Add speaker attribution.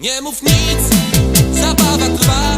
Speaker 1: Nie mów nic, zabawa trwa.